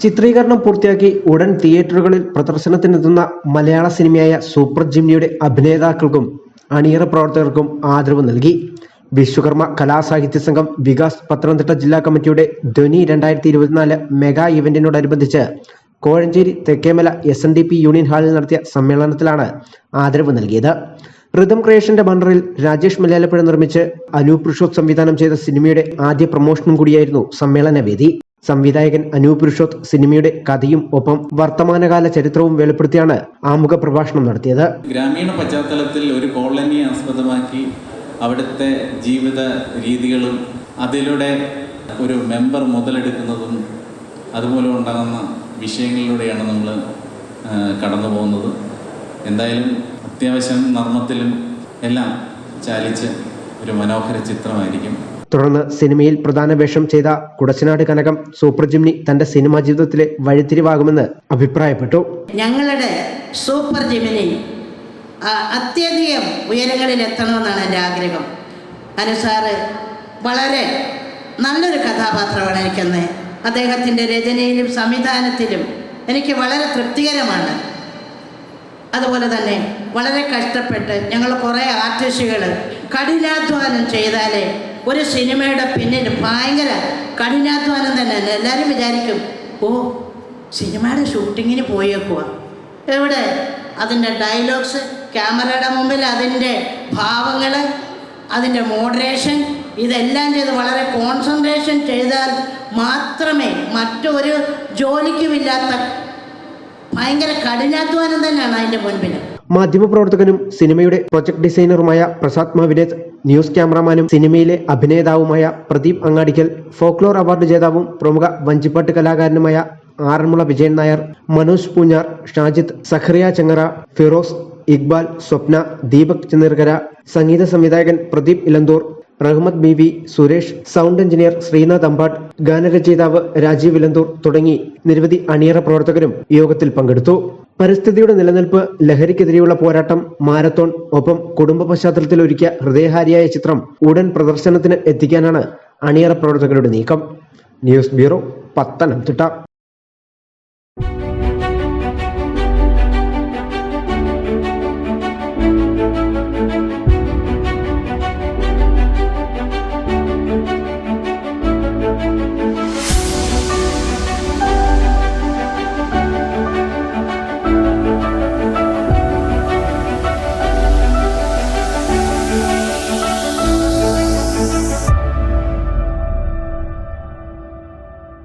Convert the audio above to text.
ചിത്രീകരണം പൂർത്തിയാക്കി ഉടൻ തിയേറ്ററുകളിൽ പ്രദർശനത്തിനെത്തുന്ന മലയാള സിനിമയായ സൂപ്പർ ജിംനിയുടെ അഭിനേതാക്കൾക്കും അണിയറ പ്രവർത്തകർക്കും ആദരവ് നൽകി. വിശ്വകർമ്മ കലാസാഹിത്യ സംഘം വികാസ് പത്തനംതിട്ട ജില്ലാ കമ്മിറ്റിയുടെ ധ്വനി രണ്ടായിരത്തി ഇരുപത്തിനാല് mega ഇവന്റിനോടനുബന്ധിച്ച് Kozhencherry Thekkemala S N D P union ഹാളിൽ നടത്തിയ സമ്മേളനത്തിലാണ് ആദരവ് നൽകിയത്. റിതം ക്രിയേഷന്റെ ബണ്ണറിൽ രാജേഷ് മലയാളപ്പുഴ നിർമ്മിച്ച് അനൂപ് ഋഷോത്ത് സംവിധാനം ചെയ്ത സിനിമയുടെ ആദ്യ പ്രമോഷനും കൂടിയായിരുന്നു സമ്മേളന വേദി സംവിധായകൻ അനൂപ് ഋഷോത്ത് സിനിമയുടെ കഥയും ഒപ്പം വർത്തമാനകാല ചരിത്രവും വെളിപ്പെടുത്തിയാണ് ആമുഖ പ്രഭാഷണം നടത്തിയത്. ഗ്രാമീണ പശ്ചാത്തലത്തിൽ ഒരു കോളനി ആസ്പദമാക്കി അവിടുത്തെ ജീവിത രീതികളും അതിലൂടെ ഒരു മെമ്പർ മുതലെടുക്കുന്നതും അതുപോലെ ഉണ്ടാകുന്ന വിഷയങ്ങളിലൂടെയാണ് നമ്മൾ കടന്നു പോകുന്നത്. എന്തായാലും അത്യാവശ്യം നർമ്മത്തിലും എല്ലാം ചാലിച്ച് ഒരു മനോഹര ചിത്രമായിരിക്കും. തുടർന്ന് സിനിമയിൽ പ്രധാന വേഷം ചെയ്ത കുടച്ചനാട് കനകം സൂപ്പർ ജിംനി തന്റെ സിനിമാ ജീവിതത്തിലെ വഴിത്തിരിവാകുമെന്ന് അഭിപ്രായപ്പെട്ടു. ഞങ്ങളുടെ സൂപ്പർ ജിമിനി അത്യധികം ഉയരങ്ങളിൽ എത്തണമെന്നാണ് എന്റെ ആഗ്രഹം. അനുസാറ് വളരെ നല്ലൊരു കഥാപാത്രമാണ് എനിക്കെന്ന്. അദ്ദേഹത്തിന്റെ രചനയിലും സംവിധാനത്തിലും എനിക്ക് വളരെ തൃപ്തികരമാണ്. അതുപോലെ തന്നെ വളരെ കഷ്ടപ്പെട്ട് ഞങ്ങൾ കുറേ ആർട്ടിസ്റ്റുകൾ കഠിനാധ്വാനം ചെയ്താലേ ഒരു സിനിമയുടെ പിന്നിൽ ഭയങ്കര കഠിനാധ്വാനം തന്നെ എല്ലാവരും വിചാരിക്കും ഓ സിനിമയുടെ ഷൂട്ടിങ്ങിന് പോയേക്കുക എവിടെ? അതിന്റെ ഡയലോഗ്സ് ക്യാമറയുടെ മുമ്പിൽ അതിന്റെ ഭാവങ്ങൾ അതിന്റെ മോഡറേഷൻ ഇതെല്ലാം ചെയ്ത് വളരെ കോൺസെൻട്രേഷൻ ചെയ്താൽ മാത്രമേ മറ്റൊരു ജോലിക്കുമില്ലാത്ത ഭയങ്കര കഠിനാധ്വാനം തന്നെയാണ് അതിന്റെ മുൻപിൽ. മാധ്യമപ്രവർത്തകനും സിനിമയുടെ പ്രൊജക്ട് ഡിസൈനറുമായ പ്രസാദ് മവിനേത് ന്യൂസ് ക്യാമറാമാനും സിനിമയിലെ അഭിനേതാവുമായ പ്രദീപ് അങ്ങാടിക്കൽ ഫോക്ലോർ അവാർഡ് ജേതാവും പ്രമുഖ വഞ്ചിപ്പാട്ട് കലാകാരനുമായ ആറന്മുള വിജയൻ നായർ മനോജ് പൂഞ്ഞാർ ഷാജിത്ത് സഖറിയ ചങ്ങറ ഫിറോസ് ഇക്ബാൽ സ്വപ്ന ദീപക് ചന്ദ്രകര സംഗീത സംവിധായകൻ Pradeep Elanthoor Rahmath B V Suresh sound engineer Sreenath Ambad ഗാനരചയിതാവ് രാജീവ് ഇലന്തൂർ തുടങ്ങി നിരവധി അണിയറ പ്രവർത്തകരും യോഗത്തിൽ പങ്കെടുത്തു. പരിസ്ഥിതിയുടെ നിലനിൽപ്പ് ലഹരിക്കെതിരെയുള്ള പോരാട്ടം മാരത്തോൺ ഒപ്പം കുടുംബ പശ്ചാത്തലത്തിൽ ഒരുക്കിയ ഹൃദയഹാരിയായ ചിത്രം ഉടൻ പ്രദർശനത്തിന് എത്തിക്കാനാണ് അണിയറ പ്രവർത്തകരുടെ നീക്കം. News bureau Pathanamthitta.